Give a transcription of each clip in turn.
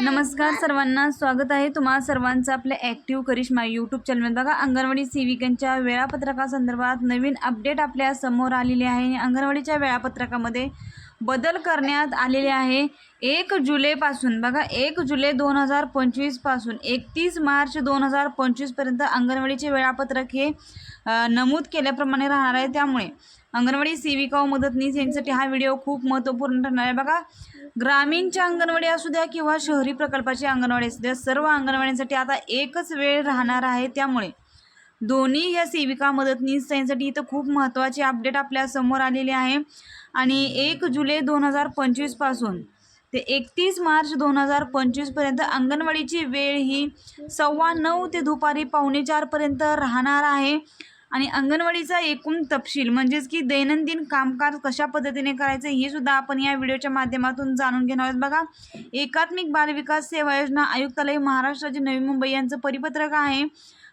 नमस्कार सर्वांना स्वागत आहे तुम्हा सर्वांचं आपल्या ॲक्टिव्ह करिश्मा यूट्यूब चॅनल बघा अंगणवाडी सेविकांच्या वेळापत्रकासंदर्भात नवीन अपडेट आपल्यासमोर आलेली आहे आणि अंगणवाडीच्या वेळापत्रकामध्ये बदल करण्यात आलेले आहे. एक जुलैपासून बघा एक जुलै दोन हजार पंचवीसपासून एकतीस मार्च दोन हजार पंचवीसपर्यंत अंगणवाडीचे वेळापत्रक हे नमूद केल्याप्रमाणे राहणार आहे. त्यामुळे अंगणवाडी सेविका व मदतनीस यांच्यासाठी हा व्हिडिओ खूप महत्त्वपूर्ण ठरणार आहे. बघा ग्रामीणच्या अंगणवाडी असू द्या किंवा शहरी प्रकल्पाची अंगणवाडी असू द्या सर्व अंगणवाड्यांसाठी आता एकच वेळ राहणार आहे त्यामुळे. दोन्ही या सेविका मदतनीस यांसाठी इथं खूप महत्त्वाची अपडेट आपल्यासमोर आहे. आणि एक जुलै दोन हजार पंचवीसपासून ते एकतीस मार्च दोन हजार पंचवीसपर्यंत अंगणवाडीची वेळ ही सव्वा नऊ ते दुपारी पावणे चारपर्यंत राहणार आहे. आणि अंगणवाडीचा एकूण तपशील म्हणजेच की दैनंदिन कामकाज कशा पद्धतीने करायचं हे सुद्धा आपण या व्हिडिओच्या माध्यमातून जाणून घेणार आहोत. बघा एकात्मिक बालविकास सेवा योजना आयुक्तालय महाराष्ट्राचे नवी मुंबई यांचं परिपत्रक आहे.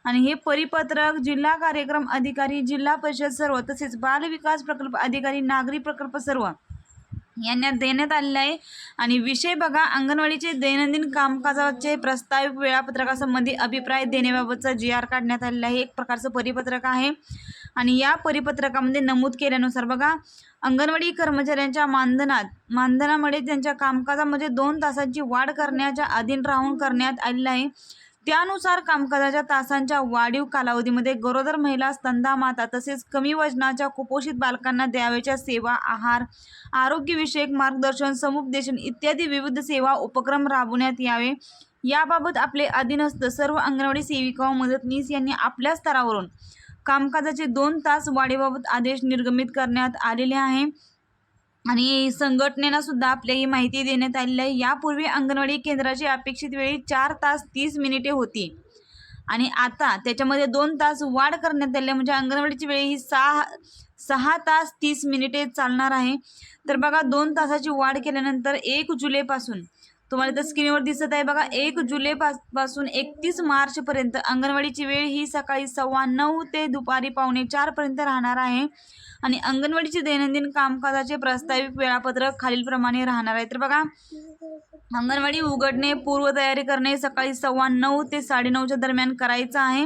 आणि हे परिपत्रक जिल्हा कार्यक्रम अधिकारी जिल्हा परिषद सर्व तसेच बालविकास प्रकल्प अधिकारी नागरी प्रकल्प सर्व यांना देण्यात आलेलं आहे. आणि विषय बघा अंगणवाडीचे दैनंदिन कामकाजाचे प्रस्तावित वेळापत्रकासंबंधी अभिप्राय देण्याबाबतचा जी आर काढण्यात आलेला आहे. एक प्रकारचं परिपत्रक आहे. आणि या परिपत्रकामध्ये नमूद केल्यानुसार बघा अंगणवाडी कर्मचाऱ्यांच्या मानधनात मानधनामुळे त्यांच्या कामकाजामध्ये दोन तासांची वाढ करण्याच्या अधीन राहून करण्यात आलेलं आहे. त्यानुसार कामकाजाच्या तासांच्या वाढीव कालावधीमध्ये गरोदर महिला स्तंधा माता तसेच कमी वजनाच्या कुपोषित बालकांना द्यावयाच्या सेवा आहार आरोग्यविषयक मार्गदर्शन समुपदेशन इत्यादी विविध सेवा उपक्रम राबवण्यात यावे. याबाबत आपले अधीनस्थ सर्व अंगणवाडी सेविका व मदतनीस यांनी आपल्या स्तरावरून कामकाजाचे दोन तास वाढीबाबत आदेश निर्गमित करण्यात आलेले आहे. आणि संघटनेला सुद्धा आपल्या ही माहिती देण्यात आलेली आहे. यापूर्वी अंगणवाडी केंद्राची अपेक्षित वेळी चार तास तीस मिनिटे होती. आणि आता त्याच्यामध्ये दोन तास वाढ करण्यात आली आहे. म्हणजे अंगणवाडीची वेळ ही सहा सहा तास तीस मिनिटे चालणार आहे. तर बघा दोन तासाची वाढ केल्यानंतर एक जुलैपासून तुम्हाला इथं स्क्रीनवर दिसत आहे बघा एक जुलै पासून एकतीस मार्चपर्यंत अंगणवाडीची वेळ ही सकाळी सव्वा नऊ ते दुपारी पावणे चारपर्यंत राहणार आहे. आणि अंगणवाडीचे दैनंदिन कामकाजाचे प्रस्तावित वेळापत्रक खालीलप्रमाणे राहणार आहे. तर बघा अंगणवाडी उघडणे पूर्वतयारी करणे सकाळी सव्वा नऊ ते साडेनऊच्या दरम्यान करायचं आहे.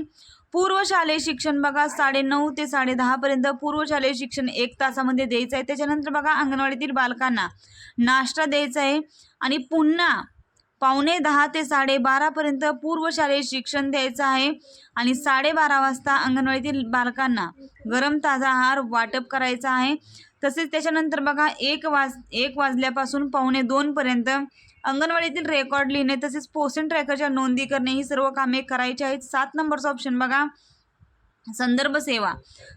पूर्व शालेय शिक्षण बघा साडे नऊ ते साडेदहापर्यंत पूर्व शालेय शिक्षण एक तासामध्ये द्यायचं आहे. त्याच्यानंतर बघा अंगणवाडीतील बालकांना नाश्ता द्यायचा आहे. आणि पुन्हा पावणे दहा ते साडेबारापर्यंत पूर्व शालेय शिक्षण द्यायचं आहे. आणि साडेबारा वाजता अंगणवाडीतील बालकांना गरम ताजा आहार वाटप करायचा आहे. तसेच त्याच्यानंतर बघा एक वाज एक वाजल्यापासून पावणे दोनपर्यंत अंगणवाडीतील रेकॉर्ड लिहिणे तसेच पोषण ट्रॅकरच्या नोंदी करणे ही सर्व कामे करायची आहेत. सात नंबरचा ऑप्शन बघा. संदर्भ सेवा.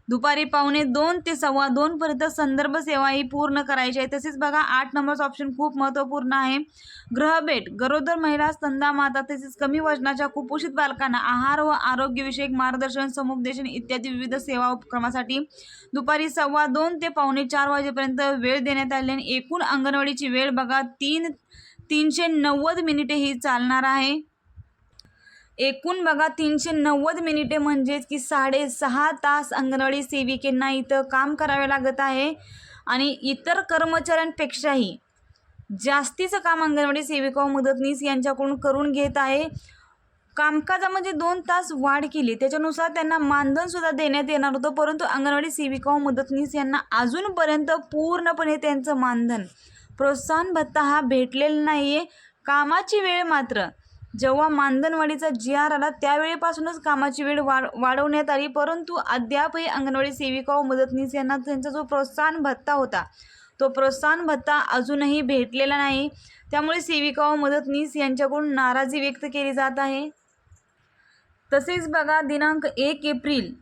दुपारी पावणे दोन ते सव्वा दोनपर्यंत संदर्भ सेवा ही पूर्ण करायची आहे. तसेच बघा आठ नंबरचा ऑप्शन खूप महत्त्वपूर्ण आहे. ग्रहभेट गरोदर महिला स्तंदा माता तसेच कमी वजनाच्या कुपोषित बालकांना आहार व आरोग्यविषयक मार्गदर्शन समुपदेशन इत्यादी विविध सेवा उपक्रमासाठी दुपारी सव्वा दोन ते पावणे चार वाजेपर्यंत वेळ देण्यात आली आणि एकूण अंगणवाडीची वेळ बघा तीन तीनशे नव्वद मिनिटे ही चालणार आहे. एकूण बघा तीनशे नव्वद मिनिटे म्हणजेच की साडेसहा तास अंगणवाडी सेविकेंना इथं काम करावे लागत आहे. आणि इतर कर्मचाऱ्यांपेक्षाही जास्तीचं काम अंगणवाडी सेविका मदतनीस यांच्याकडून करून घेत आहे. कामकाजामध्ये म्हणजे दोन तास वाढ केली. त्याच्यानुसार त्यांना मानधनसुद्धा देण्यात येणार होतं परंतु अंगणवाडी सेविका मदतनीस यांना अजूनपर्यंत पूर्णपणे त्यांचं मानधन प्रोत्साहन भत्ता हा भेटलेला नाही आहे कामाची वेळ मात्र. जेव्हा मानधनवाढीचा जी आर आला त्यावेळेपासूनच कामाची वेळ वाढ वाढवण्यात आली. परंतु अद्यापही अंगणवाडी सेविका व मदतनीस यांना त्यांचा जो प्रोत्साहन भत्ता होता तो प्रोत्साहन भत्ता अजूनही भेटलेला नाही. त्यामुळे सेविका व मदतनीस यांच्याकडून नाराजी व्यक्त केली जात आहे. तसेच बघा दिनांक एक एप्रिल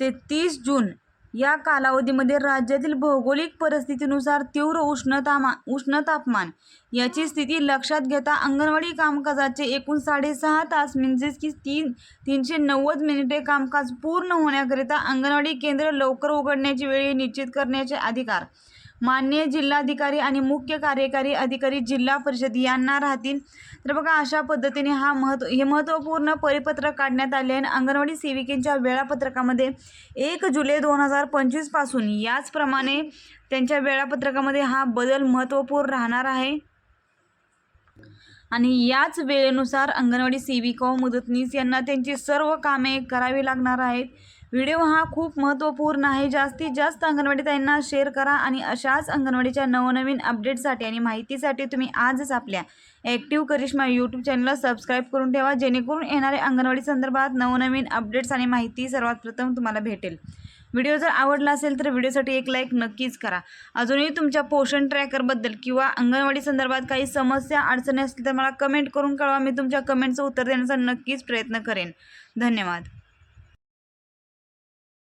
ते तीस जून या कालावधीमध्ये राज्यातील भौगोलिक परिस्थितीनुसार तीव्र उष्णतामा उष्ण तापमान याची स्थिती लक्षात घेता अंगणवाडी कामकाजाचे एकूण साडेसहा तास म्हणजेच की तीन तीनशे नव्वद मिनिटे कामकाज पूर्ण होण्याकरिता अंगणवाडी केंद्र लवकर उघडण्याची वेळ निश्चित करण्याचे अधिकार मान्य जिल्हाधिकारी आणि मुख्य कार्यकारी अधिकारी जिल्हा परिषद यांना राहतील. तर बघा अशा पद्धतीने हा महत्त्व हे महत्त्वपूर्ण परिपत्रक काढण्यात आले आहे. आणि अंगणवाडी सेविकेंच्या वेळापत्रकामध्ये एक जुलै दोन हजार पंचवीसपासून याचप्रमाणे त्यांच्या वेळापत्रकामध्ये हा बदल महत्त्वपूर्ण राहणार आहे. आणि याच वेळेनुसार अंगणवाडी सेविका व मदतनीस यांना त्यांची सर्व कामे करावी लागणार आहेत. व्हिडिओ हा खूप महत्त्वपूर्ण आहे. जास्तीत जास्त अंगणवाडी ताईंना शेअर करा आणि अशाच अंगणवाडीच्या नवनवीन अपडेटसाठी आणि माहितीसाठी तुम्ही आजच आपल्या ॲक्टिव्ह करिश्मा यूट्यूब चॅनलला सबस्क्राईब करून ठेवा. जेणेकरून येणाऱ्या अंगणवाडी संदर्भात नवनवीन अपडेट्स आणि माहिती सर्वात प्रथम तुम्हाला भेटेल. व्हिडिओ जर आवडला असेल तर व्हिडिओसाठी एक लाईक नक्कीच करा. अजूनही तुमच्या पोषण ट्रॅकरबद्दल किंवा अंगणवाडी संदर्भात काही समस्या अडचणी असतील तर मला कमेंट करून कळवा. मी तुमच्या कमेंटचं उत्तर देण्याचा नक्कीच प्रयत्न करेन. धन्यवाद.